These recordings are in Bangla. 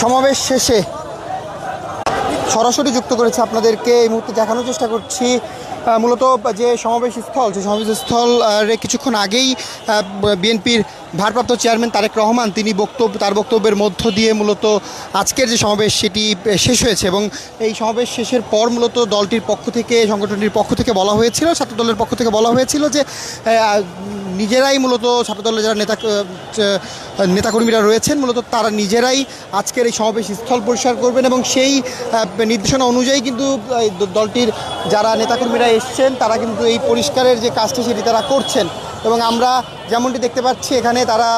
সমাবেশ শেষে সরাসরি যুক্ত করেছে আপনাদেরকে। এই মুহূর্তে দেখানোর চেষ্টা করছি মূলত যে সমাবেশ স্থল সেই সমাবেশ স্থল কিছুক্ষণ আগেই বিএনপির ভারপ্রাপ্ত চেয়ারম্যান তারেক রহমান তিনি বক্তব্য, তার বক্তব্যের মধ্য দিয়ে মূলত আজকের যে সমাবেশ সেটি শেষ হয়েছে এবং এই সমাবেশ শেষের পর মূলত দলটির পক্ষ থেকে, সংগঠনটির পক্ষ থেকে বলা হয়েছিল ছাত্র দলের পক্ষ থেকে বলা হয়েছিল যে নিজেরাই মূলত ছাত্রদলের যারা নেতা নেতাকর্মীরা রয়েছেন, মূলত তারা নিজেরাই আজকের এই সমাবেশ স্থল পরিষ্কার করবেন এবং সেই নির্দেশনা অনুযায়ী কিন্তু দলটির যারা নেতাকর্মীরা এসছেন, তারা কিন্তু এই পরিষ্কারের যে কাজটি সেটি তারা করছেন। এবং আমরা যেমনটি দেখতে পাচ্ছি এখানে তারা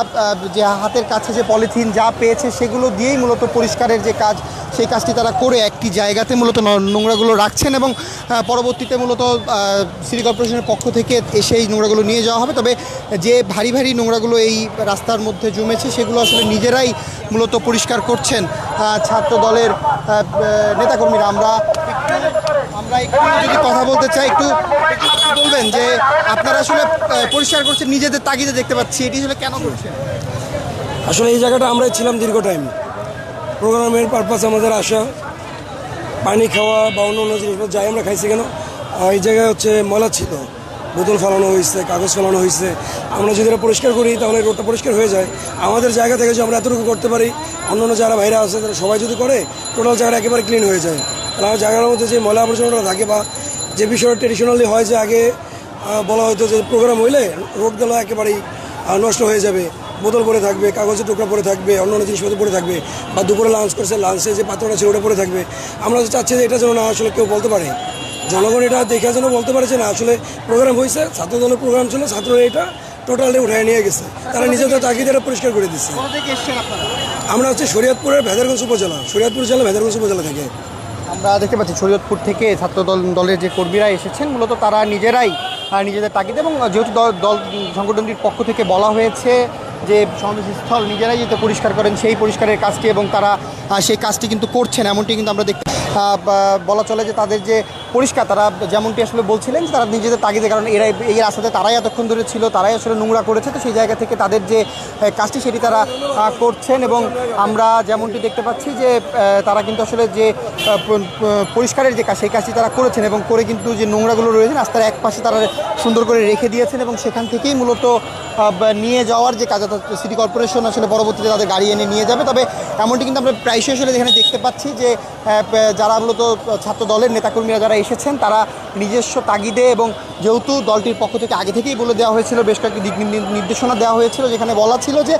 যে হাতের কাছে যে পলিথিন যা পেয়েছে সেগুলো দিয়েই মূলত পরিষ্কারের যে কাজ, সেই কাজটি তারা করে একটি জায়গাতে মূলত নোংরাগুলো রাখছেন এবং পরবর্তীতে মূলত সিটি কর্পোরেশনের পক্ষ থেকে এসে এই নোংরাগুলো নিয়ে যাওয়া হবে। তবে যে ভারী ভারী নোংরাগুলো এই রাস্তার মধ্যে জমেছে সেগুলো আসলে নিজেরাই মূলত পরিষ্কার করছেন ছাত্র দলের নেতাকর্মীরা। আমরা আমরা একটু যদি কথা বলতে চাই, একটু বলবেন যে আপনারা আসলে পরিষ্কার করছেন, নিজেদের তাগিদে দেখতে পাচ্ছি, এটি আসলে কেন করছেন? আসলে এই জায়গাটা আমরাই ছিলাম দীর্ঘ টাইম প্রোগ্রামের পারপাস আমাদের আসা পানি খাওয়া বা অন্য অন্য জিনিসপত্র যাই আমরা খাইছি কেন এই জায়গায় হচ্ছে ময়লা ছিল। বোতল ফেলানো হয়েছে, কাগজ ফেলানো হয়েছে। আমরা যদি এটা পরিষ্কার করি, তাহলে রোডটা পরিষ্কার হয়ে যায়। আমাদের জায়গা থেকে যে আমরা এতটুকু করতে পারি অন্য অন্য যারা বাইরে আছে, তারা সবাই যদি করে টোটাল জায়গাটা একেবারে ক্লিন হয়ে যায়। আমার জায়গার মধ্যে যে ময়লা আবর্জনাটা থাকে বা যে বিষয়টা ট্রেডিশনালি হয় যে আগে বলা হতো যে প্রোগ্রাম হইলে রোডগুলো একেবারেই নষ্ট হয়ে যাবে। বোতল পরে থাকবে কাগজের টুকরা পরে থাকবে অন্য অন্য জিনিসপত্র পরে থাকবে বা দুপুরে লাঞ্চ করছে লাঞ্চে যে পাত্রটা ছিল ওটা পরে থাকবে। আমরা চাচ্ছি যে এটা যেন না আসলে কেউ বলতে পারে। জনগণ এটা দেখে যেন বলতে পারে যে না আসলে প্রোগ্রাম হয়েছে ছাত্র দলের প্রোগ্রাম ছিল ছাত্ররা এটা টোটালি উঠায় নিয়ে গেছে। তারা নিজেদের তাগিদে পরিষ্কার করে দিচ্ছে। আমরা হচ্ছে শরীয়তপুরের ভেদারগঞ্জ উপজেলা শরীয়তপুর জেলা ভেদারগঞ্জ উপজেলা থেকে। আমরা দেখতে পাচ্ছি শরীয়তপুর থেকে ছাত্র দল দলের যে কর্মীরা এসেছেন, মূলত তারা নিজেরাই নিজেদের তাগিদ এবং যেহেতু দল সংগঠনটির পক্ষ থেকে বলা হয়েছে যে সমাবেশ স্থল নিজেরাই যাতে পরিষ্কার করেন, সেই পরিষ্কারের কাজটি এবং তারা সেই কাজটি কিন্তু করছেন। এমনটি কিন্তু আমরা দেখতে বলা চলে যে তাদের যে পরিষ্কার, তারা যেমনটি আসলে বলছিলেন তারা নিজেদের তাগিদে, কারণ এরা এই রাস্তাতে তারাই এতক্ষণ ধরে ছিল, তারাই আসলে নোংরা করেছে। তো সেই জায়গা থেকে তাদের যে কাজটি সেটি তারা করছেন এবং আমরা যেমনটি দেখতে পাচ্ছি যে তারা কিন্তু আসলে যে পরিষ্কারের যে কাজ, সেই কাজটি তারা করেছেন এবং করে কিন্তু যে নোংরাগুলো রয়েছে, রাস্তার এক পাশে তারা সুন্দর করে রেখে দিয়েছেন এবং সেখান থেকেই মূলত নিয়ে যাওয়ার যে কাজ সিটি কর্পোরেশন আসলে পরবর্তীতে তাদের গাড়ি এনে নিয়ে যাবে। তবে এমনটি কিন্তু আমরা প্রায়শই আসলে এখানে দেখতে পাচ্ছি যে যারা মূলত ছাত্র দলের নেতাকর্মীরা যারা এসেছেন, তারা নিজস্ব তাগিদে এবং যেহেতু দলটির পক্ষ থেকে আগে থেকেই বলে দেওয়া হয়েছিল, বেশ কয়েকটি দিক নির্দেশনা দেওয়া হয়েছিল, যেখানে বলা ছিল যে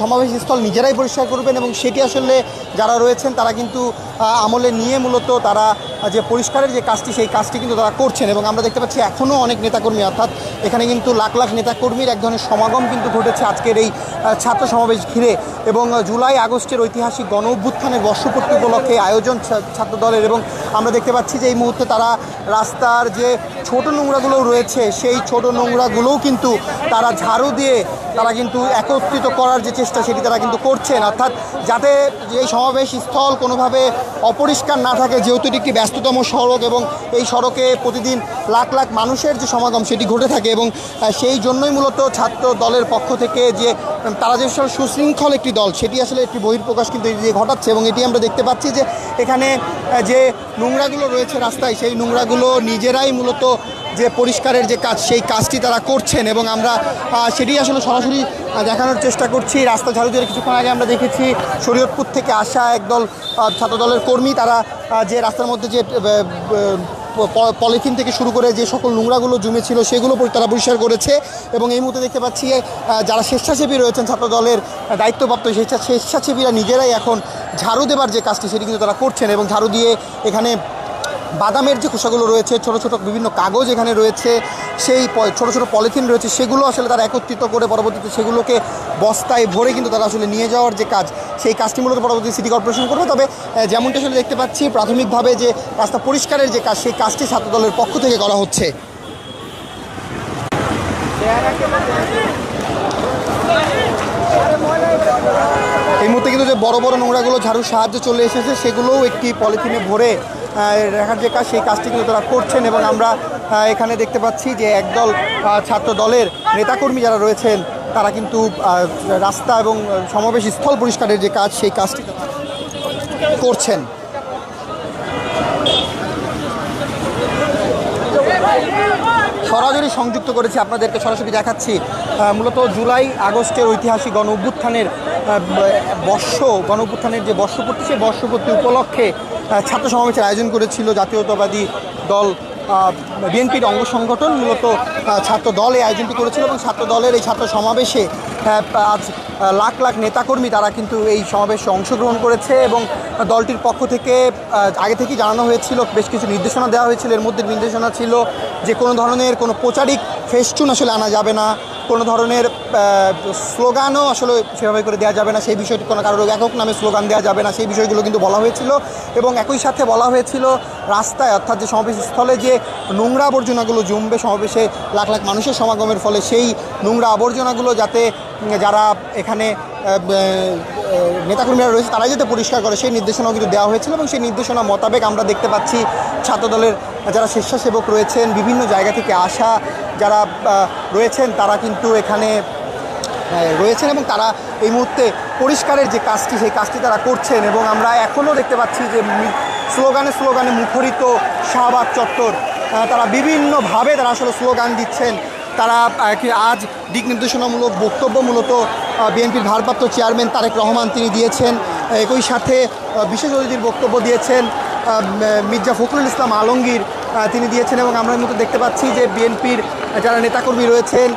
সমাবেশ স্থল নিজেরাই পরিষ্কার করবেন এবং সেটি আসলে যারা রয়েছেন, তারা কিন্তু আমলে নিয়ে মূলত তারা যে পরিষ্কারের যে কাজটি, সেই কাজটি কিন্তু তারা করছেন এবং আমরা দেখতে পাচ্ছি এখনও অনেক নেতাকর্মী, অর্থাৎ এখানে কিন্তু লাখ লাখ নেতাকর্মীর এক ধরনের সমাগম কিন্তু ঘটেছে। আজকের এই ছাত্র সমাবেশ ঘিরে এবং জুলাই আগস্টের ঐতিহাসিক গণ অভ্যুত্থানের বর্ষপূর্তি উপলক্ষে আয়োজন ছাত্র দলের এবং আমরা দেখতে পাচ্ছি যে এই মুহূর্তে তারা রাস্তার যে ছোট নোংরাগুলো রয়েছে, সেই ছোট নোংরাগুলোও কিন্তু তারা ঝাড়ু দিয়ে তারা কিন্তু একত্রিত করার যে চেষ্টা সেটি তারা কিন্তু করছেন। অর্থাৎ যাতে এই সমাবেশ স্থল কোনোভাবে অপরিষ্কার না থাকে, যেহেতু এটি একটি ব্যস্ততম সড়ক এবং এই সড়কে প্রতিদিন লাখ লাখ মানুষের যে সমাগম সেটি ঘটে থাকে এবং সেই জন্যই মূলত ছাত্র দলের পক্ষ থেকে যে তারা যে সুশৃঙ্খল একটি দল সেটি আসলে একটি বহির্প্রকাশ কিন্তু এটি ঘটাচ্ছে এবং এটি আমরা দেখতে পাচ্ছি যে এখানে যে নোংরাগুলো রয়েছে রাস্তায় সেই নোংরাগুলো নিজেরাই মূলত যে পরিষ্কারের যে কাজ সেই কাজটি তারা করছেন এবং আমরা সেটি আসলে সরাসরি দেখানোর চেষ্টা করছি। রাস্তা ঝাড়ু দিয়ে কিছুক্ষণ আগে আমরা দেখেছি শরীয়তপুর থেকে আসা একদল আহ, ছাত্র দলের কর্মী তারা যে রাস্তার মধ্যে যে পলিথিন থেকে শুরু করে যে সকল নোংরাগুলো জমেছিল, সেগুলো তারা পরিষ্কার করেছে এবং এই মুহূর্তে দেখতে পাচ্ছি যারা স্বেচ্ছাসেবী রয়েছেন ছাত্র দলের দায়িত্বপ্রাপ্ত স্বেচ্ছা স্বেচ্ছাসেবীরা নিজেরাই এখন ঝাড়ু দেবার যে কাজটি, সেটি কিন্তু তারা করছেন এবং ঝাড়ু দিয়ে এখানে বাদামের যে খোসাগুলো রয়েছে, ছোট ছোট বিভিন্ন কাগজ এখানে রয়েছে, সেই ছোট ছোট পলিথিন রয়েছে, সেগুলো আসলে তারা একত্রিত করে পরবর্তীতে সেগুলোকে বস্তায় ভরে কিন্তু তারা আসলে নিয়ে যাওয়ার যে কাজ, সেই কাজটি মূলত পরবর্তী সিটি কর্পোরেশন করবে। তবে যেমনটি আসলে দেখতে পাচ্ছি, প্রাথমিকভাবে যে রাস্তা পরিষ্কারের যে কাজ, সেই কাজটি ছাত্র দলের পক্ষ থেকে করা হচ্ছে। এই মুহূর্তে কিন্তু যে বড় বড় নোংরাগুলো, ঝাড়ুর সাহায্যে চলে এসেছে, সেগুলোও একটি পলিথিনে ভরে রাখার যে কাজ সেই কাজটি কিন্তু তারা করছেন এবং আমরা এখানে দেখতে পাচ্ছি যে একদল ছাত্র দলের নেতাকর্মী যারা রয়েছেন, তারা কিন্তু রাস্তা এবং সমাবেশ স্থল পরিষ্কারের যে কাজ, সেই কাজটি করছেন। সরাসরি সংযুক্ত করেছি, আপনাদেরকে সরাসরি দেখাচ্ছি। মূলত জুলাই আগস্টের ঐতিহাসিক গণ অভ্যুত্থানের বর্ষ গণ অভ্যুত্থানের যে বর্ষপূর্তি, সেই বর্ষপূর্তি উপলক্ষে ছাত্র সমাবেশের আয়োজন করেছিল জাতীয়তাবাদী দল বিএনপির অঙ্গ সংগঠন। মূলত ছাত্র দল এই আয়োজনটি করেছিল এবং ছাত্র দলের এই ছাত্র সমাবেশে আজ লাখ লাখ নেতাকর্মী তারা কিন্তু এই সমাবেশে অংশগ্রহণ করেছে এবং দলটির পক্ষ থেকে আগে থেকেই জানানো হয়েছিল, বেশ কিছু নির্দেশনা দেওয়া হয়েছিল। এর মধ্যে নির্দেশনা ছিল যে কোনো ধরনের কোনো প্রচারিক ফেস্টুন আসলে আনা যাবে না। কোনো ধরনের স্লোগানও আসলে সেভাবে করে দেওয়া যাবে না, সেই বিষয়টি কোনো কারোর একক নামে স্লোগান দেওয়া যাবে না, সেই বিষয়গুলো কিন্তু বলা হয়েছিল এবং একই সাথে বলা হয়েছিল রাস্তায়, অর্থাৎ যে সমাবেশ স্থলে যে নোংরা আবর্জনাগুলো জমবে সমাবেশে লাখ লাখ মানুষের সমাগমের ফলে সেই নোংরা আবর্জনাগুলো যাতে যারা এখানে নেতাকর্মীরা রয়েছে, তারাই যাতে পরিষ্কার করে। সেই নির্দেশনাও কিন্তু দেওয়া হয়েছিল এবং সেই নির্দেশনা মোতাবেক আমরা দেখতে পাচ্ছি ছাত্রদলের যারা স্বেচ্ছাসেবক রয়েছেন, বিভিন্ন জায়গা থেকে আসা যারা রয়েছেন, তারা কিন্তু এখানে রয়েছেন এবং তারা এই মুহূর্তে পরিষ্কারের যে কাজটি, সেই কাজটি তারা করছেন এবং আমরা এখনও দেখতে পাচ্ছি যে স্লোগানে স্লোগানে মুখরিত শাহবাগ চত্বর তারা বিভিন্নভাবে তারা আসলে স্লোগান দিচ্ছেন। তারা আজ দিক নির্দেশনামূলক বক্তব্য মূলত বিএনপির ভারপ্রাপ্ত চেয়ারম্যান তারেক রহমান তিনি দিয়েছেন। একই সাথে বিশেষ অতিথির বক্তব্য দিয়েছেন মির্জা ফখরুল ইসলাম আলমগীর তিনি দিয়েছেন এবং আমরা মতো দেখতে পাচ্ছি যে বিএনপির যারা নেতাকর্মী রয়েছেন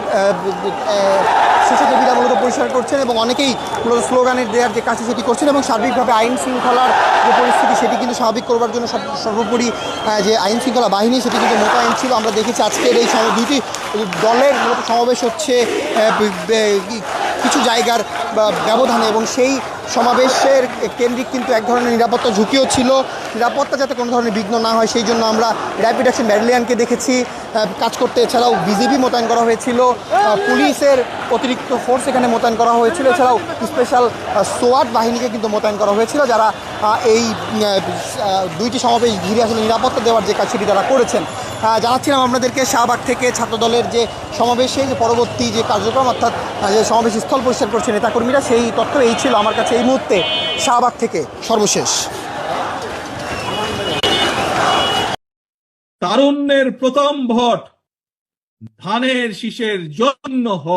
শিশুদেবীরা মূলত পরিষ্কার করছেন এবং অনেকেই মূলত স্লোগানের দেওয়ার যে কাজটি সেটি করছেন এবং সার্বিকভাবে আইন শৃঙ্খলার যে পরিস্থিতি সেটি কিন্তু স্বাভাবিক করবার জন্য সর্বোপরি যে আইন শৃঙ্খলা বাহিনী সেটি কিন্তু মোতায়েন ছিল। আমরা দেখেছি আজকের এই দুইটি দলের মূলত সমাবেশ হচ্ছে কিছু জায়গার ব্যবধানে এবং সেই সমাবেশের কেন্দ্রিক কিন্তু এক ধরনের নিরাপত্তা ঝুঁকিও ছিল। নিরাপত্তা যাতে কোনো ধরনের বিঘ্ন না হয়, সেই জন্য আমরা র্যাপিড অ্যাকশন ব্যাটালিয়ানকে দেখেছি। কাজ করতে এছাড়াও বিজেপি মোতায়েন করা হয়েছিল। পুলিশের অতিরিক্ত ফোর্স এখানে মোতায়েন করা হয়েছিল। এছাড়াও স্পেশাল সোয়াট বাহিনীকে কিন্তু মোতায়েন করা হয়েছিল, যারা এই দুইটি সমাবেশ ঘিরে আসলে নিরাপত্তা দেওয়ার যে কাজ সেটি তারা করেছেন। জানাচ্ছিলাম আপনাদেরকে, শাহবাগ থেকে ছাত্রদলের যে সমাবেশে যে পরবর্তী যে কার্যক্রম, অর্থাৎ যে সমাবেশ স্থল পরিষ্কার করছে নেতাকর্মীরা, সেই তথ্য এই ছিল আমার কাছে এই মুহূর্তে। শাহবাগ থেকে সর্বশেষ। তারুণ্যের প্রথম ভোট ধানের শীষের জন্য হ।